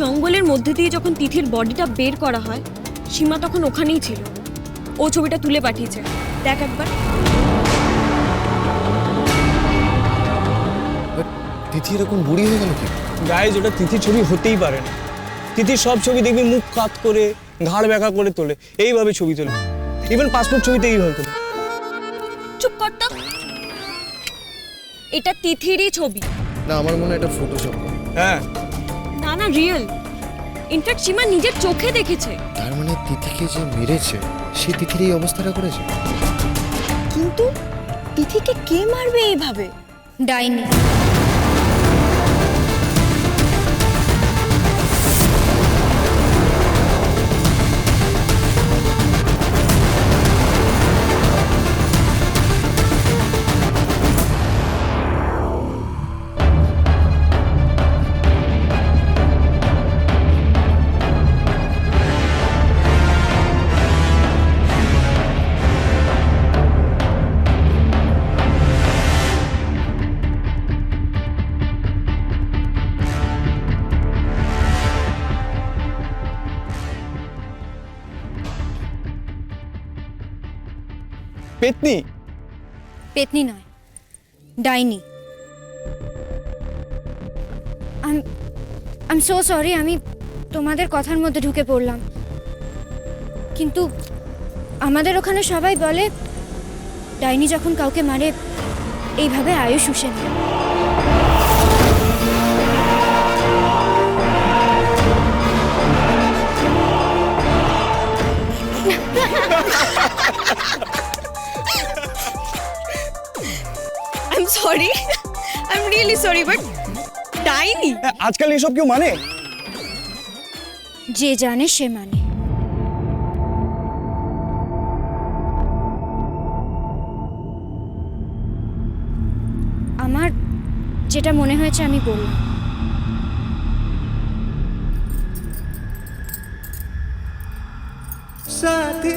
মেশিনের মধ্যে দিয়ে যখন তিথির বডিটা বের করা হয় সীমা তখন ওখানেই ছিল। ও ছবিটা তুলে পাঠিয়েছে। দেখ একবার। তিথি এরকম বুড়ি হয়ে গেল কি? গাইজ ওটা তিথির ছবি হতেই পারে না। তিথির সব ছবি দেখবি মুখ কাত করে ঘাড় ব্যাকা করে তোলে। এইভাবে ছবি তোলে। ইভেন পাসপোর্ট ছবিতে এইভাবে তোলে চুপ কর তো। এটা তিথিরই ছবি। না আমার মনে হয় এটা ফটোশপ হ্যাঁ। না না রিয়েল ইনফ্যাক্ট সীমা নিজের চোখে দেখেছে। তার মানে তিথিকে যে মেরেছে সে তিথির এই অবস্থাটা করেছে? কিন্তু তিথিকে কে মারবে এভাবে ডাইনি। পেতনি? পেতনি নয়, ডাইনি। আই এম সো সরি আমি তোমাদের কথার মধ্যে ঢুকে পড়লাম। কিন্তু আমাদের ওখানে সবাই বলে, ডাইনি যখন কাউকে মারে, এইভাবে আয়ুষ শুষে নেয়। I am sorry I am really sorry but ডাইনি আজকাল এসব কেউ মানে? যে জানে সে মানে। আমার যেটা মনে হয়েছে আমি বললাম। সাথী